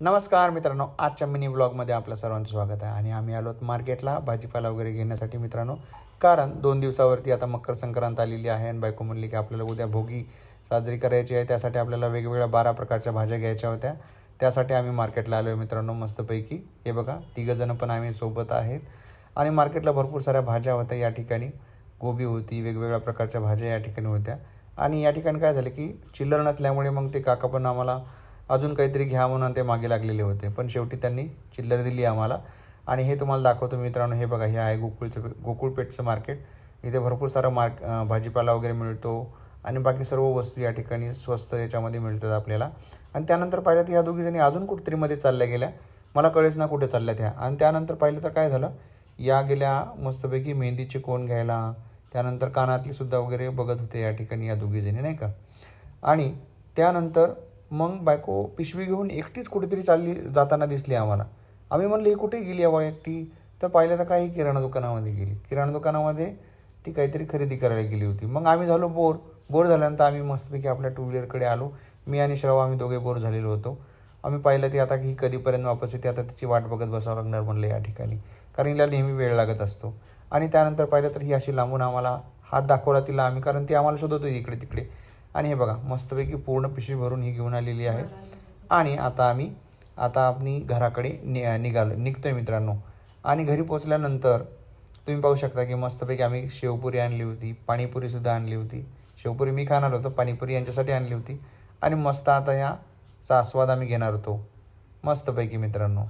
नमस्कार मित्रांनो आजच्या मिनी ब्लॉगमध्ये आपलं सर्वांचं स्वागत आहे. आणि आम्ही आलो मार्केटला भाजीपाला वगैरे घेण्यासाठी मित्रांनो. कारण दोन दिवसावरती आता मकर संक्रांत आलेली आहे आणि बायको म्हणली की आपल्याला उद्या भोगी साजरी करायची आहे. त्यासाठी आपल्याला वेगवेगळ्या बारा प्रकारच्या भाज्या घ्यायच्या होत्या. त्यासाठी आम्ही मार्केटला आलो आहे मित्रांनो मस्तपैकी. हे बघा तिघंजणं पण आम्ही सोबत आहेत. आणि मार्केटला भरपूर साऱ्या भाज्या होत्या या ठिकाणी. गोबी होती वेगवेगळ्या प्रकारच्या भाज्या या ठिकाणी होत्या. आणि या ठिकाणी काय झालं की चिल्लर नसल्यामुळे मग ते काका पण आम्हाला अजून काहीतरी घ्या म्हणून ते मागे लागलेले होते. पण शेवटी त्यांनी चिल्लर दिली आम्हाला. आणि हे तुम्हाला दाखवतो मित्रांनो हे बघा हे आहे गोकुळचं गोकुळपेठचं मार्केट. इथे भरपूर सारा मार्क भाजीपाला वगैरे मिळतो. आणि बाकी सर्व वस्तू या ठिकाणी स्वस्त याच्यामध्ये मिळतात आपल्याला. आणि त्यानंतर पाहिलं तर ह्या दोघीजणी अजून कुठेतरीमध्ये चालल्या गेल्या. मला कळेच ना कुठे चालल्या त्या. आणि त्यानंतर पाहिलं तर काय झालं? या गेल्या मस्तपैकी मेहंदीचे कोण घ्यायला? त्यानंतर कानातलीसुद्धा वगैरे बघत होते या ठिकाणी या दोघीजणी नाही का? आणि त्यानंतर मग बायको पिशवी घेऊन एकटीच कुठेतरी चालली जाताना दिसली आम्हाला. आम्ही म्हणलं ही कुठे गेली अबा एकटी? तर पाहिलं तर काही किराणा दुकानामध्ये गेली. किराणा दुकानामध्ये ती काहीतरी खरेदी करायला गेली होती. मग आम्ही झालो बोर. बोर झाल्यानंतर आम्ही मस्तपैकी आपल्या टू व्हीलरकडे आलो. मी आणि श्रवा आम्ही दोघे बोर झालेलो होतो. आम्ही पाहिलं ती आता ही कधीपर्यंत वापस येते आता तिची वाट बघत बसावं लागणार म्हणलं या ठिकाणी. कारण हिला नेहमी वेळ लागत असतो. आणि त्यानंतर पाहिलं तर ही अशी लांबून आम्हाला हात दाखवला तिला आम्ही कारण ती आम्हाला शोधत होती इकडे तिकडे आणि हे बघा मस्तपैकी पूर्ण पिशवी भरून ही घेऊन आलेली आहे. आणि आता आम्ही आता आम्ही घराकडे नि निघालो निघतोय मित्रांनो. आणि घरी पोचल्यानंतर तुम्ही पाहू शकता की मस्तपैकी आम्ही शेवपुरी आणली होती पाणीपुरीसुद्धा आणली होती. शेवपुरी मी खाणार होतो पाणीपुरी यांच्यासाठी आणली होती. आणि मस्त आता ह्याचा आस्वाद आम्ही घेणार होतो. मस्तपैकी मित्रांनो.